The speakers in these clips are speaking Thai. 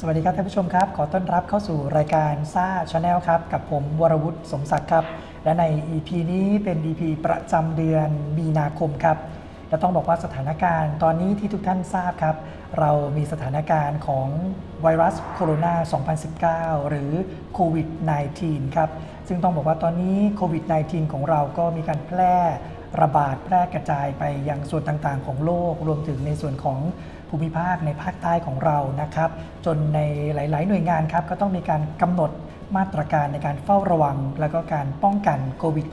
สวัสดีครับท่านผู้ชมครับ ขอต้อนรับเข้าสู่รายการซ่าชาแนลครับ กับผมวรวุฒิสมศักดิ์ครับ และใน EP นี้เป็น EP ประจำเดือนมีนาคมครับและต้องบอกว่าสถานการณ์ตอนนี้ที่ทุกท่านทราบครับ เรามีสถานการณ์ของไวรัสโคโรนา 2019 หรือโควิด -19 ครับ ซึ่งต้องบอกว่าตอนนี้โควิด -19 ของเราก็มีการแพร่ ระบาดแพร่กระจายไปยังส่วนต่างๆ ของโลก รวมถึงในส่วนของภูมิภาคในภาคใต้ของเรานะครับ จนในหลาย ๆ หน่วยงานครับก็ต้องมีการกำหนดมาตรการในการเฝ้าระวัง และก็การป้องกันโควิด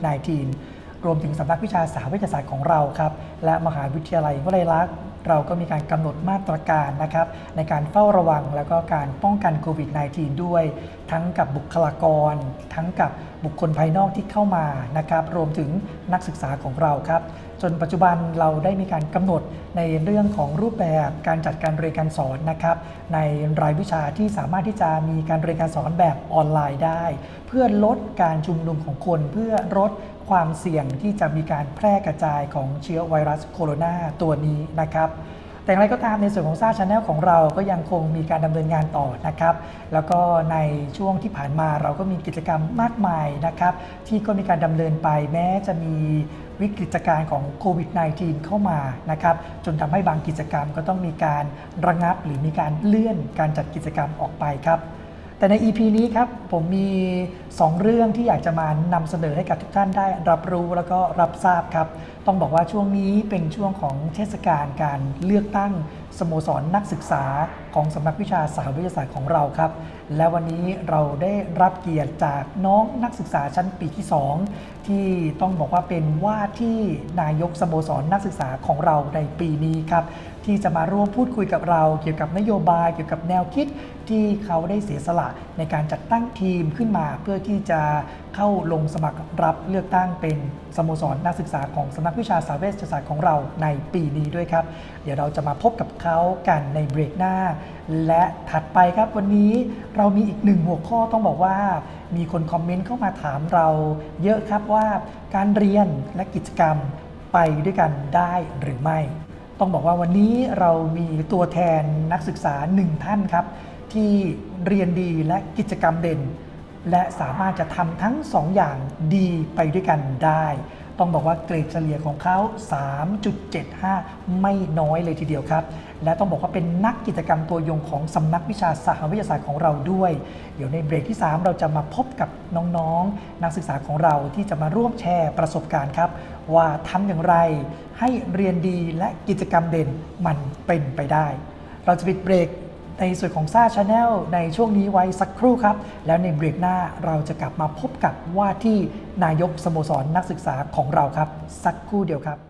-19 รวมถึงสำนักวิชาสาวิทยาศาสตร์ของเราครับ และมหาวิทยาลัยวลัยลักษณ์ เราก็มีการกำหนดมาตรการนะครับในการเฝ้าระวังแล้วก็การป้องกันโควิด -19 ด้วย ทั้งกับบุคลากร ทั้งกับบุคคลภายนอกที่เข้ามานะครับรวมถึงนักศึกษาของเราครับ จนปัจจุบันเราได้มีการกำหนดในเรื่องของรูปแบบการจัดการเรียนการสอนนะครับในรายวิชาที่สามารถที่จะมีการเรียนการสอนแบบออนไลน์ได้ เพื่อลดการชุมนุมของคนเพื่อลด ความเสี่ยงที่จะมีการแพร่กระจายของเชื้อไวรัสโคโรนาตัวนี้นะครับแต่อย่างไรก็ตามในส่วนของซ่าชาแนลของเราก็ยังคงมีการดำเนินงานต่อนะครับ แล้วก็ในช่วงที่ผ่านมาเราก็มีกิจกรรมมากมายนะครับ ที่ก็มีการดำเนินไปแม้จะมีวิกฤตการณ์ของโควิด -19 เข้ามานะครับ จนทำให้บางกิจกรรมก็ต้องมีการระงับหรือมีการเลื่อนการจัดกิจกรรมออกไปครับ แต่ใน EP นี้ครับผมมี 2 เรื่องที่อยากจะมานำเสนอให้กับทุกท่านได้รับรู้แล้วก็รับทราบครับ ต้องบอกว่าช่วงนี้เป็นช่วงของเทศกาลการเลือกตั้งสโมสรนักศึกษาของสำนักวิชาสาวิทยาศาสตร์ของเราครับ และวันนี้เราได้รับเกียรติจากน้องนักศึกษาชั้นปีที่ 2 ที่ต้องบอกว่าเป็นว่าที่นายกสโมสรนักศึกษาของเราในปีนี้ครับ ที่จะมาร่วมพูดคุยกับเรา เกี่ยวกับนโยบายเกี่ยวกับแนวคิดที่เขาได้เสียสละในการจัดตั้งทีมขึ้นมา เพื่อที่จะเข้าลงสมัครรับเลือกตั้งเป็นสโมสรนักศึกษาของสำนักวิชาสาเวชศาสตร์ของเราในปีนี้ด้วยครับ เดี๋ยวเราจะมาพบกับเขากันในเบรกหน้า และถัดไปครับวันนี้เรามีอีกหนึ่งหัวข้อต้องบอกว่า มีคนคอมเมนต์เข้ามาถามเราเยอะครับว่าการเรียนและกิจกรรมไปด้วยกันได้หรือไม่ ต้องบอกว่าวันนี้เรามีตัวแทนนักศึกษาหนึ่งท่านครับ ที่เรียนดีและกิจกรรมเด่นและสามารถจะทำทั้งสองอย่างดีไปด้วยกันได้ ต้องบอกว่าเกรดเฉลี่ยของเขา 3.75 ไม่น้อยเลยทีเดียวครับ และต้องบอกว่าเป็นนักกิจกรรมตัวยงของสำนักวิชาสหวิทยาศาสตร์ของเราด้วย เดี๋ยวในเบรกที่ 3 เราจะมาพบกับน้องๆ นักศึกษาของเราที่จะมาร่วมแชร์ประสบการณ์ครับ ว่าทำอย่างไรให้เรียนดีและกิจกรรมเด่นมันเป็นไปได้ เราจะปิดเบรก ในส่วนของซ่าชาแนลในช่วงนี้ไว้สักครู่ครับ แล้วในเบรกหน้าเราจะกลับมาพบกับว่าที่นายกสโมสรนักศึกษาของเราครับ สักครู่เดียวครับ